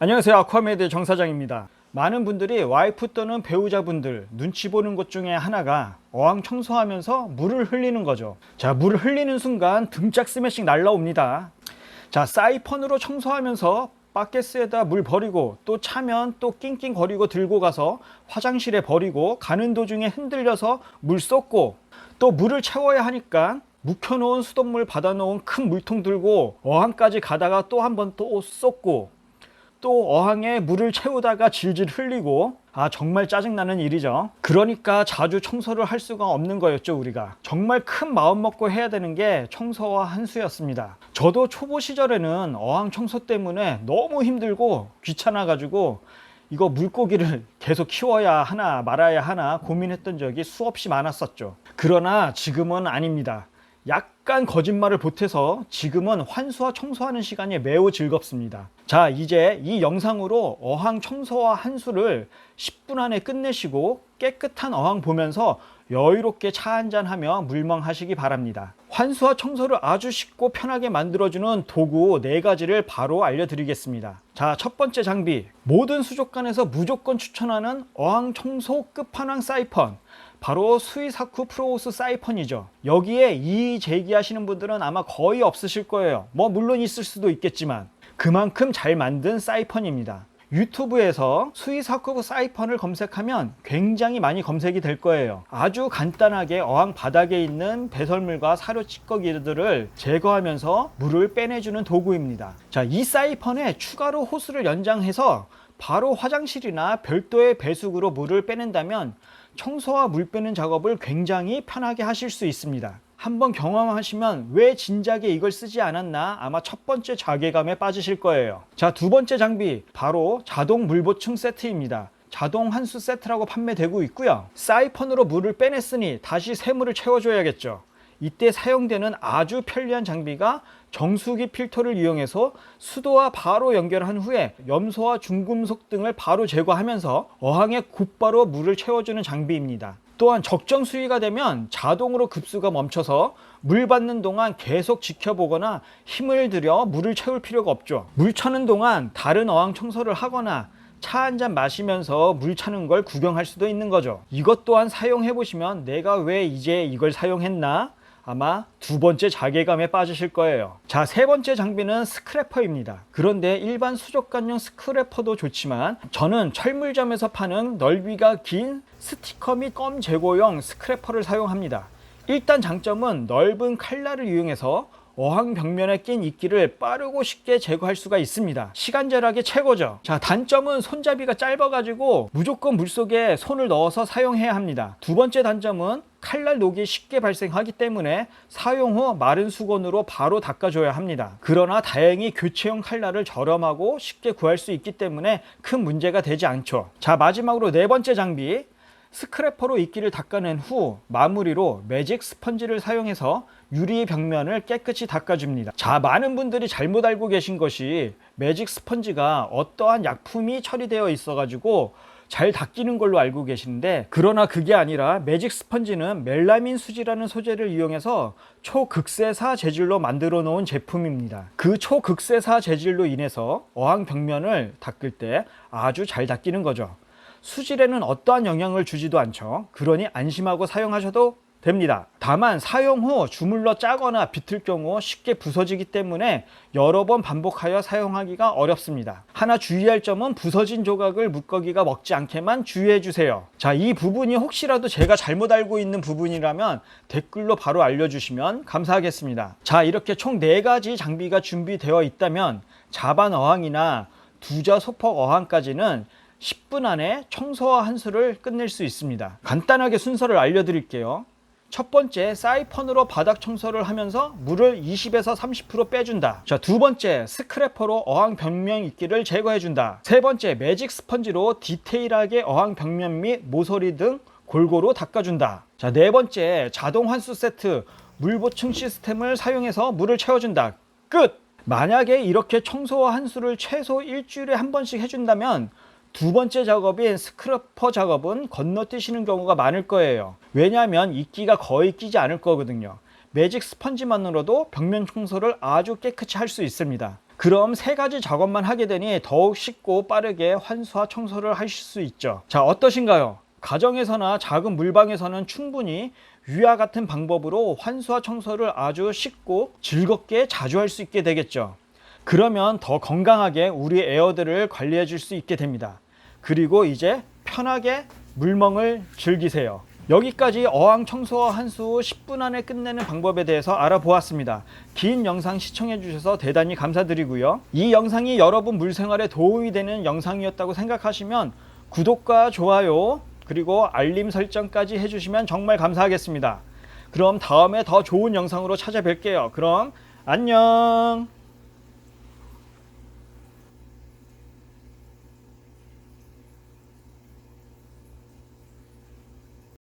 안녕하세요. 아쿠아메드 정 사장입니다. 많은 분들이 와이프 또는 배우자분들 눈치 보는 것 중에 하나가 어항 청소하면서 물을 흘리는 거죠. 자, 물을 흘리는 순간 등짝 스매싱 날라옵니다. 자, 사이펀으로 청소하면서 바켓스에다 물 버리고 또 차면 또 낑낑 거리고 들고 가서 화장실에 버리고 가는 도중에 흔들려서 물 쏟고 또 물을 채워야 하니까 묵혀놓은 수돗물 받아놓은 큰 물통 들고 어항까지 가다가 또 한 번 또 쏟고 또 어항에 물을 채우다가 질질 흘리고 아 정말 짜증나는 일이죠. 그러니까 자주 청소를 할 수가 없는 거였죠 우리가. 정말 큰 마음 먹고 해야 되는 게 청소와 한수였습니다. 저도 초보 시절에는 어항 청소 때문에 너무 힘들고 귀찮아 가지고 이거 물고기를 계속 키워야 하나 말아야 하나 고민했던 적이 수없이 많았었죠. 그러나 지금은 아닙니다. 약 간 거짓말을 보태서 지금은 환수와 청소하는 시간이 매우 즐겁습니다. 자, 이제 이 영상으로 어항 청소와 한수를 10분 안에 끝내시고 깨끗한 어항 보면서 여유롭게 차 한잔 하며 물멍하시기 바랍니다. 환수와 청소를 아주 쉽고 편하게 만들어주는 도구 네 가지를 바로 알려드리겠습니다. 자, 첫 번째 장비. 모든 수족관에서 무조건 추천하는 어항 청소 끝판왕 사이펀. 바로 스위사쿠 프로우스 사이펀이죠. 여기에 이의 제기하시는 분들은 아마 거의 없으실 거예요. 뭐 물론 있을 수도 있겠지만 그만큼 잘 만든 사이펀입니다. 유튜브에서 스위사쿠 사이펀을 검색하면 굉장히 많이 검색이 될 거예요. 아주 간단하게 어항 바닥에 있는 배설물과 사료 찌꺼기들을 제거하면서 물을 빼내주는 도구입니다. 자, 이 사이펀에 추가로 호스를 연장해서 바로 화장실이나 별도의 배수구로 물을 빼낸다면 청소와 물 빼는 작업을 굉장히 편하게 하실 수 있습니다. 한번 경험하시면 왜 진작에 이걸 쓰지 않았나 아마 첫 번째 자괴감에 빠지실 거예요. 자, 두 번째 장비 바로 자동 물 보충 세트입니다. 자동 환수 세트라고 판매되고 있고요. 사이펀으로 물을 빼냈으니 다시 새물을 채워줘야겠죠. 이때 사용되는 아주 편리한 장비가 정수기 필터를 이용해서 수도와 바로 연결한 후에 염소와 중금속 등을 바로 제거하면서 어항에 곧바로 물을 채워주는 장비입니다. 또한 적정 수위가 되면 자동으로 급수가 멈춰서 물 받는 동안 계속 지켜보거나 힘을 들여 물을 채울 필요가 없죠. 물 차는 동안 다른 어항 청소를 하거나 차 한 잔 마시면서 물 차는 걸 구경할 수도 있는 거죠. 이것 또한 사용해 보시면 내가 왜 이제 이걸 사용했나 아마 두 번째 자괴감에 빠지실 거예요. 자, 세 번째 장비는 스크래퍼입니다. 그런데 일반 수족관용 스크래퍼도 좋지만 저는 철물점에서 파는 넓이가 긴 스티커 및 껌 제거용 스크래퍼를 사용합니다. 일단 장점은 넓은 칼날을 이용해서 어항 벽면에 낀 이끼를 빠르고 쉽게 제거할 수가 있습니다. 시간 절약이 최고죠. 자, 단점은 손잡이가 짧아가지고 무조건 물속에 손을 넣어서 사용해야 합니다. 두 번째 단점은 칼날 녹이 쉽게 발생하기 때문에 사용 후 마른 수건으로 바로 닦아줘야 합니다. 그러나 다행히 교체용 칼날을 저렴하고 쉽게 구할 수 있기 때문에 큰 문제가 되지 않죠. 자, 마지막으로 네 번째 장비. 스크래퍼로 이끼를 닦아낸 후 마무리로 매직 스펀지를 사용해서 유리 벽면을 깨끗이 닦아줍니다. 자, 많은 분들이 잘못 알고 계신 것이 매직 스펀지가 어떠한 약품이 처리되어 있어가지고 잘 닦이는 걸로 알고 계시는데 그러나 그게 아니라 매직 스펀지는 멜라민 수지라는 소재를 이용해서 초극세사 재질로 만들어 놓은 제품입니다. 그 초극세사 재질로 인해서 어항 벽면을 닦을 때 아주 잘 닦이는 거죠. 수질에는 어떠한 영향을 주지도 않죠. 그러니 안심하고 사용하셔도 됩니다. 다만 사용 후 주물러 짜거나 비틀 경우 쉽게 부서지기 때문에 여러 번 반복하여 사용하기가 어렵습니다. 하나 주의할 점은 부서진 조각을 물고기가 먹지 않게만 주의해 주세요. 자, 이 부분이 혹시라도 제가 잘못 알고 있는 부분이라면 댓글로 바로 알려주시면 감사하겠습니다. 자, 이렇게 총 4가지 장비가 준비되어 있다면 자반 어항이나 두자 소폭 어항까지는 10분 안에 청소와 한수를 끝낼 수 있습니다. 간단하게 순서를 알려드릴게요. 첫 번째, 사이펀으로 바닥 청소를 하면서 물을 20에서 30% 빼준다. 자, 두 번째, 스크래퍼로 어항 벽면 이끼를 제거해준다. 세 번째, 매직 스펀지로 디테일하게 어항 벽면 및 모서리 등 골고루 닦아준다. 자, 네 번째, 자동 환수 세트, 물 보충 시스템을 사용해서 물을 채워준다. 끝! 만약에 이렇게 청소와 한수를 최소 일주일에 한 번씩 해준다면 두 번째 작업인 스크래퍼 작업은 건너뛰시는 경우가 많을 거예요. 왜냐하면 이끼가 거의 끼지 않을 거거든요. 매직 스펀지만으로도 벽면 청소를 아주 깨끗이 할 수 있습니다. 그럼 세 가지 작업만 하게 되니 더욱 쉽고 빠르게 환수와 청소를 하실 수 있죠. 자, 어떠신가요? 가정에서나 작은 물방에서는 충분히 위와 같은 방법으로 환수와 청소를 아주 쉽고 즐겁게 자주 할 수 있게 되겠죠. 그러면 더 건강하게 우리 에어들을 관리해 줄 수 있게 됩니다. 그리고 이제 편하게 물멍을 즐기세요. 여기까지 어항 청소와 한수 10분 안에 끝내는 방법에 대해서 알아보았습니다. 긴 영상 시청해 주셔서 대단히 감사드리고요. 이 영상이 여러분 물생활에 도움이 되는 영상이었다고 생각하시면 구독과 좋아요 그리고 알림 설정까지 해주시면 정말 감사하겠습니다. 그럼 다음에 더 좋은 영상으로 찾아뵐게요. 그럼 안녕.